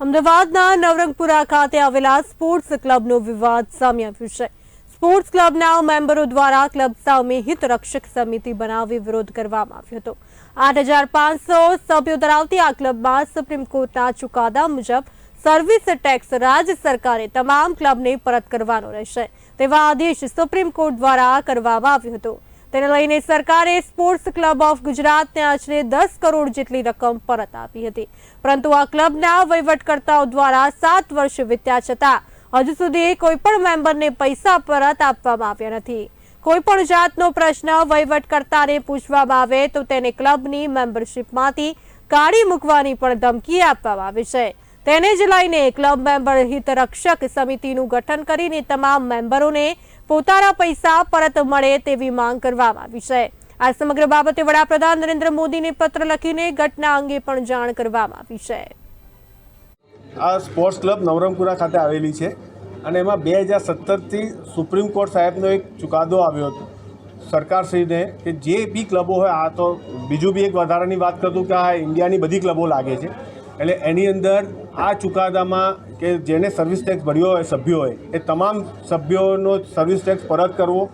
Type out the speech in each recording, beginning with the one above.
અમદાવાદના નવરંગપુરા ખાતે આવેલા સ્પોર્ટ્સ ક્લબનો વિવાદ સામે આવ્યો છે. સ્પોર્ટ્સ ક્લબના મેમ્બરો દ્વારા ક્લબ સામે હિતરક્ષક સમિતિ બનાવી વિરોધ કરવામાં આવ્યો હતો. આઠ હજાર પાંચસો સભ્યો ધરાવતી આ ક્લબમાં સુપ્રીમ કોર્ટના ચુકાદા મુજબ સર્વિસ ટેક્સ રાજ્ય સરકારે તમામ ક્લબને પરત કરવાનો રહેશે. તેવા આદેશ સુપ્રીમ કોર્ટ દ્વારા કરવામાં આવ્યો હતો. તેને લઈને સરકારે સ્પોર્ટ્સ ક્લબ ઓફ ગુજરાતને આશરે દસ કરોડ જેટલી રકમ પરત આપી હતી. પરંતુ આ ક્લબના વહીવટકર્તાઓ દ્વારા સાત વર્ષ વીત્યા છતાં હજુ સુધી કોઈ પણ મેમ્બરને પૈસા પરત આપવામાં આવ્યા નથી. કોઈ પણ જાતનો પ્રશ્ન વહીવટકર્તાને પૂછવામાં આવે તો તેને ક્લબની મેમ્બરશિપમાંથી કાઢી મૂકવાની પણ ધમકી આપવામાં આવી છે. તેને જ લઈને ક્લબ મેમ્બર હિતરક્ષક સમિતિનું ગઠન કરીને તમામ મેમ્બરોને પોતાના પૈસા પરત મળે તેવી માંગ કરવામાં આવી છે. આ સમગ્ર બાબતે વડાપ્રધાન નરેન્દ્ર મોદીને પત્ર લખીને ઘટના અંગે પણ જાણ કરવામાં આવી છે. આ સ્પોર્ટ્સ ક્લબ નવરંગપુરા ખાતે આવેલી છે અને એમાં બે હજાર સત્તરથી સુપ્રીમ કોર્ટ સાહેબનો એક ચુકાદો આવ્યો હતો. સરકારશ્રીને કે જે બી ક્લબો હોય, આ તો બીજું બી એક વધારાની વાત કરતું કે આ ઇન્ડિયાની બધી ક્લબો લાગે છે. એટલે એની અંદર આ ચુકાદામાં કે જેને સર્વિસ ટેક્સ ભર્યો હોય સભ્યોએ એ તમામ સભ્યોનો સર્વિસ ટેક્સ પરત કરવો.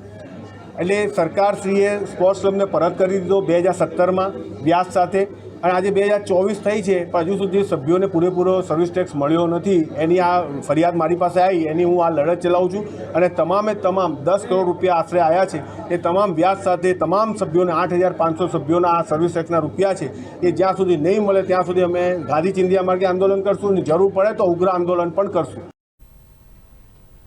એટલે સરકારશ્રીએ સ્પોર્ટ્સ ક્લબને પરત કરી દીધો બે હજાર સત્તરમાં વ્યાજ સાથે. અને આજે બે હજાર ચોવીસ થઈ છે, પણ હજુ સુધી સભ્યોને પૂરેપૂરો સર્વિસ ટેક્સ મળ્યો નથી. એની આ ફરિયાદ મારી પાસે આવી, એની હું આ લડત ચલાવું છું. અને તમામે તમામ દસ કરોડ રૂપિયા આશરે આવ્યા છે. એ તમામ વ્યાજ સાથે તમામ સભ્યોને આઠ હજાર પાંચસો સભ્યોના આ સર્વિસ ટેક્સના રૂપિયા છે. એ જ્યાં સુધી નહીં મળે ત્યાં સુધી અમે ગાંધી ચિંધિયા માર્ગે આંદોલન કરશું. અને જરૂર પડે તો ઉગ્ર આંદોલન પણ કરશું.